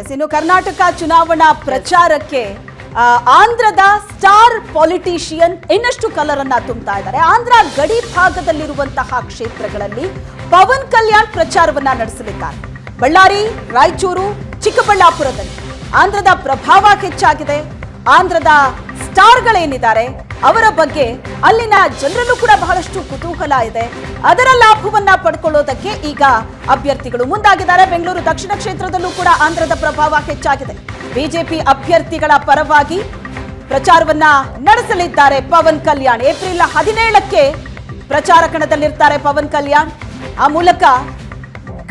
S ಇನ್ನು ಕರ್ನಾಟಕ ಚುನಾವಣಾ ಪ್ರಚಾರಕ್ಕೆ ಆಂಧ್ರದ ಸ್ಟಾರ್ ಪಾಲಿಟಿಷಿಯನ್ ಇನ್ನಷ್ಟು ಕಲರ್ ಅನ್ನ ತುಂಬುತ್ತಾ ಇದ್ದಾರೆ. ಆಂಧ್ರ ಗಡಿ ಭಾಗದಲ್ಲಿರುವಂತಹ ಕ್ಷೇತ್ರಗಳಲ್ಲಿ ಪವನ್ ಕಲ್ಯಾಣ್ ಪ್ರಚಾರವನ್ನ ನಡೆಸಲಿದ್ದಾರೆ. ಬಳ್ಳಾರಿ, ರಾಯಚೂರು, ಚಿಕ್ಕಬಳ್ಳಾಪುರದಲ್ಲಿ ಆಂಧ್ರದ ಪ್ರಭಾವ ಹೆಚ್ಚಾಗಿದೆ. ಆಂಧ್ರದ ಸ್ಟಾರ್ಗಳೇನಿದ್ದಾರೆ? ಅವರ ಬಗ್ಗೆ ಅಲ್ಲಿನ ಜನರಲ್ಲೂ ಕೂಡ ಬಹಳಷ್ಟು ಕುತೂಹಲ ಇದೆ. ಅದರ ಲಾಭವನ್ನ ಪಡ್ಕೊಳ್ಳೋದಕ್ಕೆ ಈಗ ಅಭ್ಯರ್ಥಿಗಳು ಮುಂದಾಗಿದ್ದಾರೆ. ಬೆಂಗಳೂರು ದಕ್ಷಿಣ ಕ್ಷೇತ್ರದಲ್ಲೂ ಕೂಡ ಆಂಧ್ರದ ಪ್ರಭಾವ ಹೆಚ್ಚಾಗಿದೆ. ಬಿಜೆಪಿ ಅಭ್ಯರ್ಥಿಗಳ ಪರವಾಗಿ ಪ್ರಚಾರವನ್ನ ನಡೆಸಲಿದ್ದಾರೆ ಪವನ್ ಕಲ್ಯಾಣ್. ಏಪ್ರಿಲ್ ಹದಿನೇಳಕ್ಕೆ ಪ್ರಚಾರ ಕಣದಲ್ಲಿರ್ತಾರೆ ಪವನ್ ಕಲ್ಯಾಣ್. ಆ ಮೂಲಕ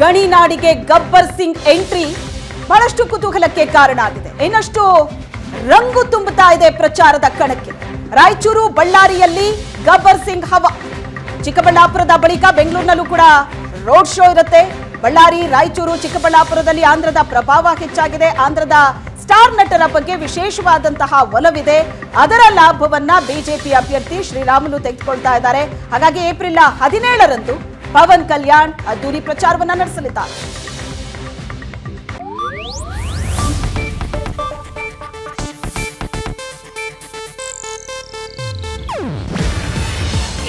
ಗಣಿನಾಡಿಗೆ ಗಬ್ಬರ್ ಸಿಂಗ್ ಎಂಟ್ರಿ ಬಹಳಷ್ಟು ಕುತೂಹಲಕ್ಕೆ ಕಾರಣ ಆಗಿದೆ. ಇನ್ನಷ್ಟು ರಂಗು ತುಂಬುತ್ತಾ ಇದೆ ಪ್ರಚಾರದ ಕಣಕ್ಕೆ. ರಾಯಚೂರು ಬಳ್ಳಾರಿಯಲ್ಲಿ ಗಬ್ಬರ್ ಸಿಂಗ್ ಹವ. ಚಿಕ್ಕಬಳ್ಳಾಪುರದ ಬಳಿಕ ಬೆಂಗಳೂರಿನಲ್ಲೂ ಕೂಡ ರೋಡ್ ಶೋ ಇರುತ್ತೆ. ಬಳ್ಳಾರಿ, ರಾಯಚೂರು, ಚಿಕ್ಕಬಳ್ಳಾಪುರದಲ್ಲಿ ಆಂಧ್ರದ ಪ್ರಭಾವ ಹೆಚ್ಚಾಗಿದೆ. ಆಂಧ್ರದ ಸ್ಟಾರ್ ನಟರ ಬಗ್ಗೆ ವಿಶೇಷವಾದಂತಹ ಒಲವಿದೆ. ಅದರ ಲಾಭವನ್ನ ಬಿಜೆಪಿ ಅಭ್ಯರ್ಥಿ ಶ್ರೀರಾಮುಲು ತೆಗೆದುಕೊಳ್ತಾ ಇದ್ದಾರೆ. ಹಾಗಾಗಿ ಏಪ್ರಿಲ್ ಹದಿನೇಳರಂದು ಪವನ್ ಕಲ್ಯಾಣ್ ಅದ್ದೂರಿ ಪ್ರಚಾರವನ್ನ ನಡೆಸಲಿದ್ದಾರೆ.